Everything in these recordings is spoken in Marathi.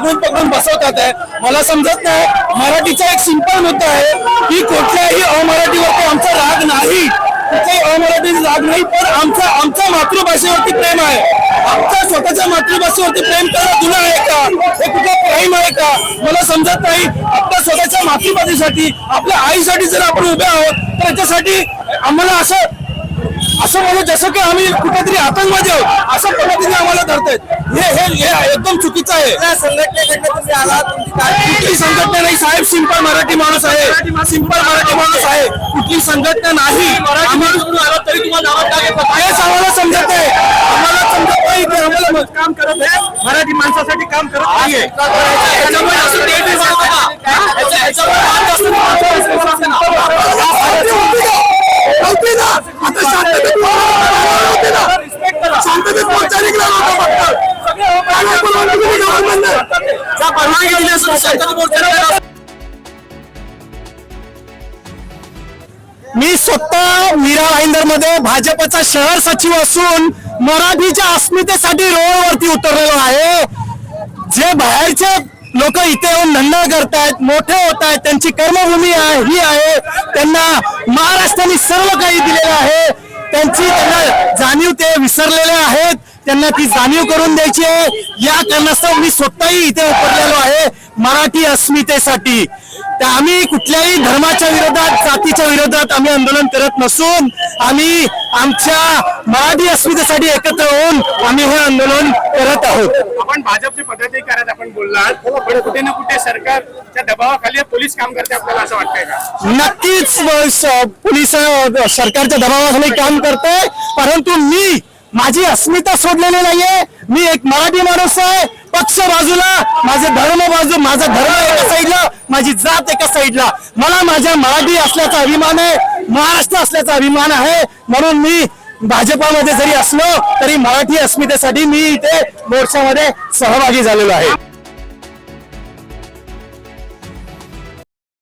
पकडून पकडून बसवतात आहे. मला समजत नाही. मराठीचा एक सिंपल मुद्दा आहे की कुठल्याही अमराठीवरती आमचा राग नाही. कुठल्याही अमराठी राग नाही पण आमचा आमच्या मातृभाषेवरती प्रेम आहे. आमच्या स्वतःच्या मातृभाषेवरती प्रेम करणं गुन्हा आहे का? हे कुठला क्राईम आहे का? मला समजत नाही. आपल्या स्वतःच्या मातृभाषेसाठी आपल्या आईसाठी जर आपण उभे आहोत तर याच्यासाठी आम्हाला असं असं म्हणू जसं की आम्ही कुठेतरी आतंकवादी आहोत. असं पद्धतीने आम्हाला धरतायत. हे हे एकदम चुकीचं आहे. कुठली संघटना नाही साहेब सिंपल मराठी माणूस आहे. सिंपल मराठी माणूस आहे. कुठली संघटना नाही. आम्ही आलो तरी तुम्हाला हेच आम्हाला समजत नाही आम्हाला समजत नाही की आम्हाला काम करत आहे. मराठी माणसासाठी काम करत नाहीये. याच्यामुळे असं ते याच्यामुळे आज जास्त होती ना आता शांततेत होती ना शांततेत मोर्चा निघला होता फक्त काय बोलवलं तुम्ही गव्हर्नमेंटने? त्या परवानगी दिली असून शांततेत मोर्चा निघाला मी स्वतः मीरा भाईंदरमध्ये भाजपचा शहर सचिव असून मराठीच्या अस्मितेसाठी रोडवरती उतरलेलो आहे. जे बाहेरचे लोक इथे येऊन धंदा करतायत मोठे होत आहेत त्यांची कर्मभूमी आहे ही आहे. त्यांना महाराष्ट्राने सर्व काही दिलेलं आहे. त्यांची त्यांना जाणीव ते विसरलेले आहेत. त्यांना ती जाणीव करून द्यायची आहे. या कारणास्तव मी स्वतःही इथे उतरलेलो आहे मराठी अस्मितेसाठी. तर आम्ही कुठल्याही धर्माच्या विरोधात जातीच्या विरोधात आम्ही आंदोलन करत नसून आम्ही आमच्या मराठी अस्मितेसाठी एकत्र होऊन आम्ही हे आंदोलन करत आहोत. आपण भाजपचे पदाधिकारी आहेत आपण बोललात. पण कुठे ना कुठे सरकारच्या दबावाखाली पोलीस काम करते आपल्याला असं वाटतंय का? नक्कीच पोलीस सरकारच्या दबावाखाली काम करते परंतु मी माझी अस्मिता सोडलेली नाहीये. मी एक मराठी माणूस आहे. पक्ष बाजूला माझे धर्म बाजू माझा धर्म एका साईडला माझी जात एका साईडला मला माझ्या मराठी असल्याचा अभिमान आहे. महाराष्ट्र असल्याचा अभिमान आहे. म्हणून मी भाजपामध्ये जरी असलो तरी मराठी अस्मितेसाठी मी इथे मोर्चामध्ये सहभागी झालेलो आहे.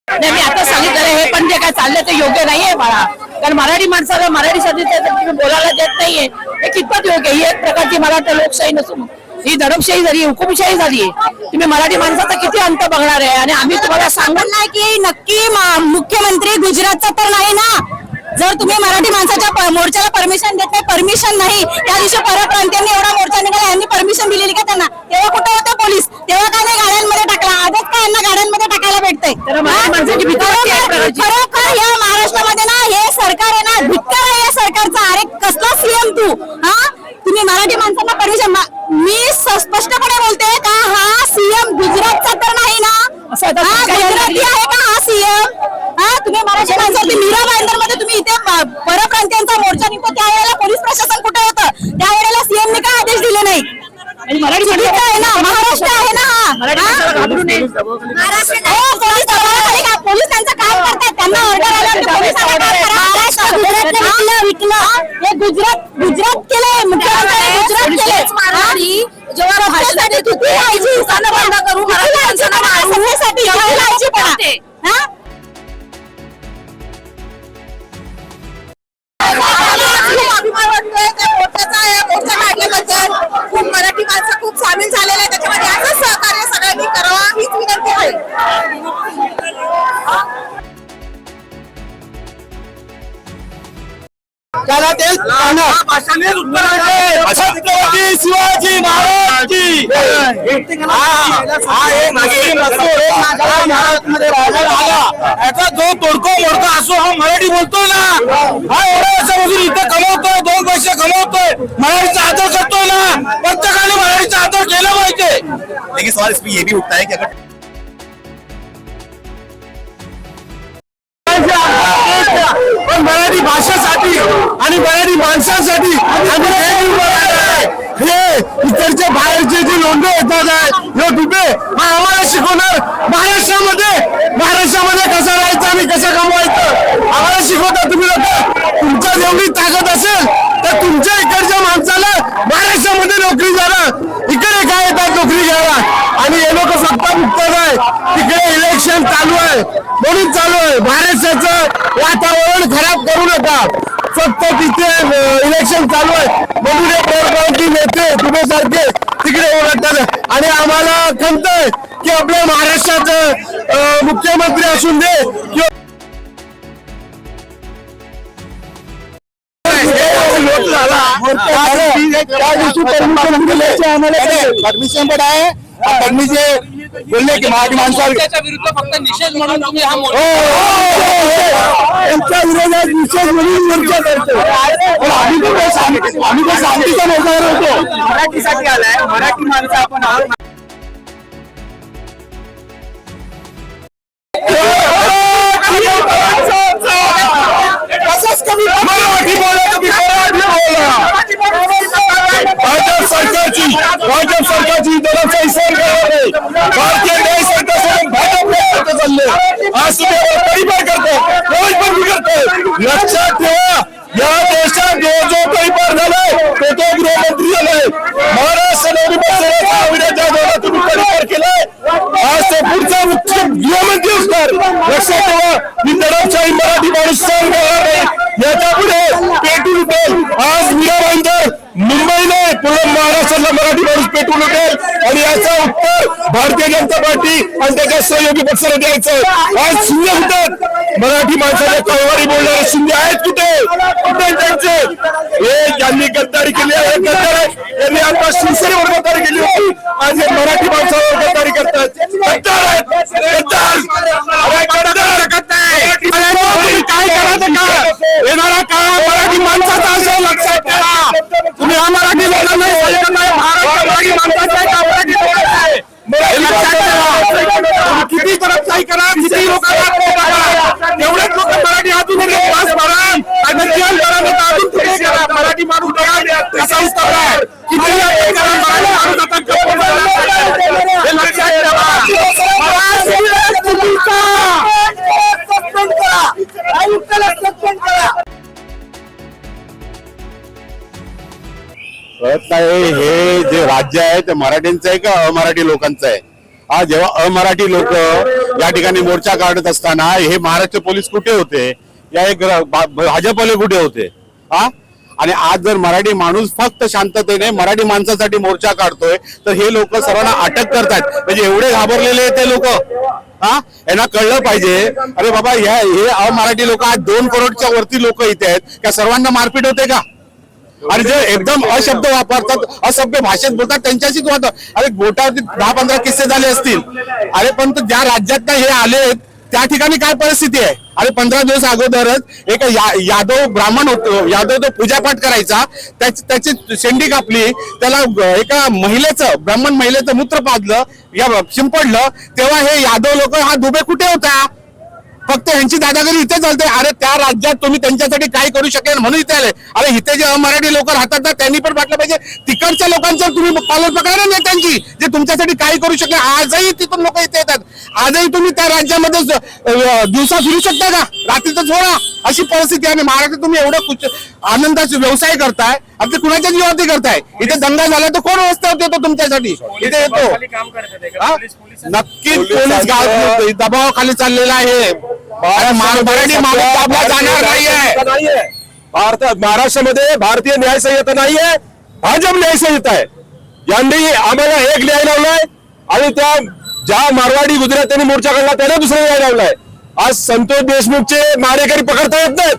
नाही मी आता सांगितलं हे पण जे काय चाललंय ते योग्य नाहीये मला कारण मराठी माणसाला जर तुम्ही बोलायला देत नाहीये हे कितपत योग्य ही एक प्रकारची मला वाटतं लोकशाही नसून. ही दडपशाही झाली हुकुमशाही झाली तुम्ही मराठी माणसाचा किती अंत बघणार आहे? आणि आम्ही तुम्हाला सांगत नाही की नक्की मुख्यमंत्री गुजरातचा तर नाही ना? जर तुम्ही मराठी माणसाच्या मोर्चाला परमिशन देत नाही परमिशन नाही त्या दिवशी परप्रांतीयांनी एवढा मोर्चा निघाला यांनी परमिशन दिलेली का त्यांना? तेव्हा कुठे होते पोलीस? तेव्हा का नाही गाड्यांमध्ये टाकला? आजच का यांना गाड्यांमध्ये टाकायला भेटतंय? खरोखर खरोखर या महाराष्ट्रामध्ये ना हे सरकार आहे ना धिक्कार आहे या सरकारचा अरे कसला सीएम तू हा? तुम्ही मराठी माणसांना परमिशन मी स्पष्टपणे बोलते का हा सीएम गुजरातचा तर नाही ना? हा गुजराती आहे का हा सीएम हा तुम्ही मराठी माणसाची मीरा भाईंदरमध्ये तुम्ही इथे परप्रांतीयांचा मोर्चा निघतो त्यावेळेला पोलीस प्रशासन कुठे होतं? त्यावेळेला सीएम ने काय आदेश दिले नाही? मराठी आहे ना महाराष्ट्र आहे ना? महाराष्ट्र हो, पोलीस दबावाखाली का- पोलीस त्यांचं काम करतात त्यांना ऑर्डर आल्यावर पोलीस महाराष्ट्र गुजरातने विकलं विकलं हे गुजरात गुजरात केलंय मुख्यमंत्र्यांनी गुजरात केलंय. जेव्हा भाषणासाठी किती लायची बंद करू हा खूप मराठी माणसं खूप सामील झालेले आहेत त्याच्यामध्ये असंच सहकार्य सगळ्यांनी करावं हीच विनंती आहे त्याला ते छत्रपती शिवाजी महाराज की याचा जो तोडको मोडका असो हा मराठी बोलतोय ना. हा एवढ्या वर्षापासून इथं कमवतोय दोन पैसे कमवतोय. मराठीचा आदर करतोय ना. प्रत्येकाने मराठीचा आदर केला पाहिजे. लेकिन सवाल इसमें ये भी उठता है कि अगर आणि माणसासाठी आम्ही हे उभं इकडचे बाहेरचे जे लोंढे येतात आहे, हे डुबे. हा आम्हाला शिकवणार. महाराष्ट्रामध्ये महाराष्ट्रामध्ये कसं राहायचं आणि कसं कमवायचं? आम्हाला शिकवता तुम्ही लोक. तुमच्या जेवढी ताकद असेल तर तुमच्या इकडच्या माणसाला महाराष्ट्रामध्ये नोकरी जाणार इकडे काय येतात नोकरी घ्यायला? आणि हे लोक सत्ता मुक्तच आहे. तिकडे इलेक्शन चालू आहे. म्हणून चालू आहे. महाराष्ट्राचं वातावरण खराब करू नका. फक्त तिथे इलेक्शन चालू आहे. म्हणून हे पोरगावची नेते तुम्ही सारखे तिकडे ओरडतात. आणि आम्हाला खंत आहे की आपल्या महाराष्ट्राचं मुख्यमंत्री असून दे किंवा परमिशन पण आहे. जे बोलले की मराठी माणसाला त्याच्या विरुद्ध फक्त निषेध म्हणून तुम्ही हा मोर्चा. यांच्या विरोधात निषेध म्हणून मोर्चा करतो पण आम्ही तर काही शांती- आम्ही तर शांतीचा मोर्चा करतो मराठीसाठी आलाय. मराठी माणसं आपण आहोत. असंच कमी मराठी बोला. तुम्ही मराठी बोला भाजप सरकारची भाजप सरकारची सरकार आहे भारतीय न्याय सरकार सोडून भाजप चालले. आज तुम्ही परिपाय परिपार करताय लक्षात ठेवा या देशात जो जो परिपाय झालाय तो तो गृहमंत्री झालाय महाराष्ट्र नवनिर्माण सेनेचा अविनाश जाधवला तुम्ही परिपार केलाय आज तो पुढचा मुख्य गृहमंत्री असणार लक्षात ठेवा ही दडपशाही मराठी माणूस सहन करणार नाही याच्यापुढे पेटून उठेल आज मीरा भाईंदर मुंबईने पूर्ण महाराष्ट्रातला मराठी माणूस पेटून उठेल आणि याचं उत्तर भारतीय जनता पार्टी आणि त्याच्या सहयोगी पक्षाला द्यायचं. आज शिंदे होतात. मराठी माणसाच्या कळवारी बोलणारे शिंदे आहेत कुठे? कुठे त्यांचे? हे ज्यांनी गद्दारी केली आहे गद्दार आहे त्यांनी आता शिवसेनेवर गद्दारी केली होती. आज हे मराठी माणसावर गद्दारी करतात. गद्दार आहेत. गद्दार. काय करायचं का? येणारा काळ मराठी माणसाचा असेल लक्षात ठेवा. तुम्ही हा मराठी लोकांना नाही. महाराष्ट्र मराठी माणसाचा आहे का मराठी लोकांचा आहे हे लक्षात ठेवा तुम्ही तरफदारी करा किती लोकांना एवढेच लोक मराठी हातून पास भरा आणि जेल अजून करा मराठी माणूस बघा. किती करा मराठी माणूस आता. हे लक्षात ठेवा. महाराष्ट्र तुम्हीचा. सस्पेंड करा आयुक्ताला सस्पेंड करा. कळत नाही हे जे राज्य आहे ते मराठींचं आहे का अमराठी लोकांचं आहे? हा जेव्हा अमराठी लोक या ठिकाणी मोर्चा काढत असताना हे महाराष्ट्र पोलीस कुठे होते? या एक भाजपले भाजपवाले कुठे होते? हा? आणि आज जर मराठी माणूस फक्त शांततेने मराठी माणसासाठी मोर्चा काढतोय तर हे लोक सर्वांना अटक करतात म्हणजे एवढे घाबरलेले आहेत ते लोक. हा? यांना कळलं पाहिजे. अरे बाबा ह्या हे अमराठी लोक आज दोन करोडच्या वरती लोक इथे आहेत. त्या सर्वांना मारपीट होते का? आणि जे एकदम अशब्द वापरतात असभ्य भाषेत बोलतात त्यांच्याशीच वाद अरे बोटावरती दहा पंधरा किस्से झाले असतील. अरे पण तो ज्या राज्यात हे आले त्या ठिकाणी काय परिस्थिती आहे? अरे पंधरा दिवस अगोदरच एक या- यादव ब्राह्मण होतो यादव तो पूजापाठ करायचा. त्याची त्याची शेंडी कापली त्याला एका महिलेचं ब्राह्मण महिलेचं मूत्र पाजलं या शिंपडलं तेव्हा हे यादव लोक हा दुबे कुठे होता? फक्त यांची दादागिरी इथे चालते. अरे त्या राज्यात तुम्ही त्यांच्यासाठी काय करू शकेल म्हणून इथे आले. अरे इथे जे अमराठी लोक राहतात ना त्यांनी पण वाटलं पाहिजे. तिकडच्या लोकांचं तुम्ही पालन पकडा ना नेत्यांची जे तुमच्यासाठी काय करू शकेल. आजही तिथून लोक इथे येतात. आजही तुम्ही त्या राज्यामध्ये दिवसा फिरू शकता का? रात्रीचं झोडा अशी परिस्थिती आहे आणि महाराष्ट्रात तुम्ही एवढं कुच- आनंदाचे व्यवसाय करताय आता ते कुणाच्या जीवावरती करताय. इथे दंगा झाला तर कोण रस्त्यावर येतो तुमच्यासाठी? इथे येतो. खाली काम करतात आहे का? हा? पोलीस पोलीस नक्कीच पोलीस गाव दबावाखाली चाललेला आहे. मराठी माणूस दाबला जाणार नाहीये. नाहीये. भारतात महाराष्ट्रामध्ये भारतीय न्याय संहिता नाहीये. भाजप न्याय संहिता आहे. यांनी आम्हाला एक न्याय लावलाय आणि त्या ज्या मारवाडी गुजरात्यांनी मोर्चा काढला त्यांना दुसरा न्याय लावलाय. आज संतोष देशमुखचे मारेकरी पकडता येत नाहीत.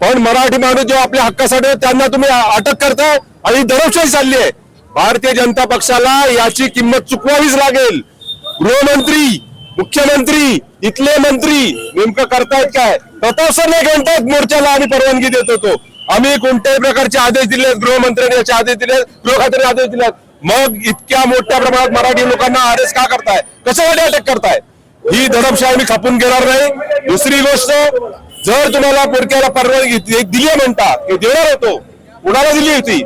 पण मराठी माणूस जेव्हा आपल्या हक्कासाठी त्यांना तुम्ही अटक करता हो. आणि दडपशाही चालली आहे. भारतीय जनता पक्षाला याची किंमत चुकवावीच लागेल. गृहमंत्री मुख्यमंत्री इथले मंत्री नेमकं करतायत काय? प्रताप सर नाही घंटात मोर्चाला आम्ही परवानगी देत होतो. आम्ही कोणत्याही प्रकारचे आदेश दिले गृहमंत्र्यांनी याचे आदेश दिले गृह खात्याने आदेश दिले मग इतक्या मोठ्या प्रमाणात मराठी लोकांना अरेस्ट का करताय? कशासाठी अटक करताय? ही दडपशाही आम्ही खपून घेणार नाही. दुसरी गोष्ट जर तुम्हाला पोरक्याला परवानगी दिली म्हणता की देणार होतो. कुणाला दिली होती?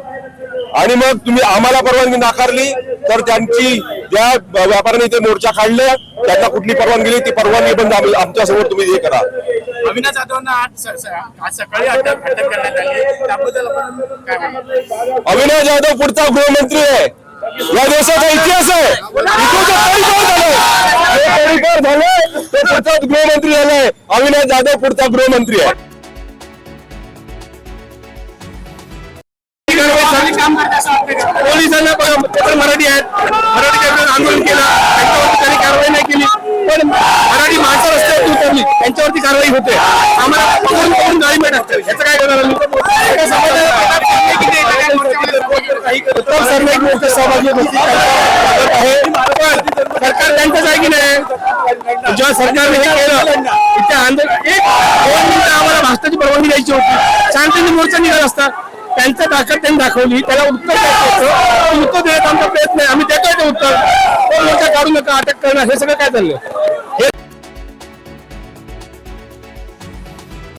आणि मग तुम्ही आम्हाला परवानगी नाकारली तर त्यांची ज्या व्यापाऱ्यांनी इथे मोर्चा काढले त्यांना कुठली परवानगी दिली ती परवानगी बंद आम्ही आमच्यासमोर तुम्ही हे करा. अविनाश जाधवांना आज सकाळी अटक करण्यात आली. त्याबद्दल अविनाश जाधव पुढचा गृहमंत्री आहे. या देशाचा इतिहास आहे. तडीपार झालाय, तो पुढचा गृहमंत्री झालाय. अविनाश जाधव पुढचा गृहमंत्री आहे? पोलिसांना बघा मराठी आहेत. मराठीच्या विरोधात आंदोलन केलं. त्यांच्यावरती त्यांनी कारवाई नाही केली. पण मराठी माणसं रस्त्यावरती उतरली. त्यांच्यावरती कारवाई होते. आम्हाला पकडून पकडून गाडी मिळत याचं काय करणार आम्ही? हे समाजाला किती आहे? सगळ्या सर्व सहभागी आहे. सरकार त्यांचंच आहे की नाही. जेव्हा सरकारने हे केलं इथे आंदोलन एक दोन मिनिटं आम्हाला भाषणाची परवानगी द्यायची होती. शांततेने मोर्चा निघाला असता. त्यांचं ताकद त्यांनी दाखवली. त्याला उत्तर द्यायचं उत्तर देण्याचा आमचा प्रयत्न आहे. आम्ही देतोय ते उत्तर. तो मोर्चा काढू नका अटक करणं हे सगळं काय चाललंय? हे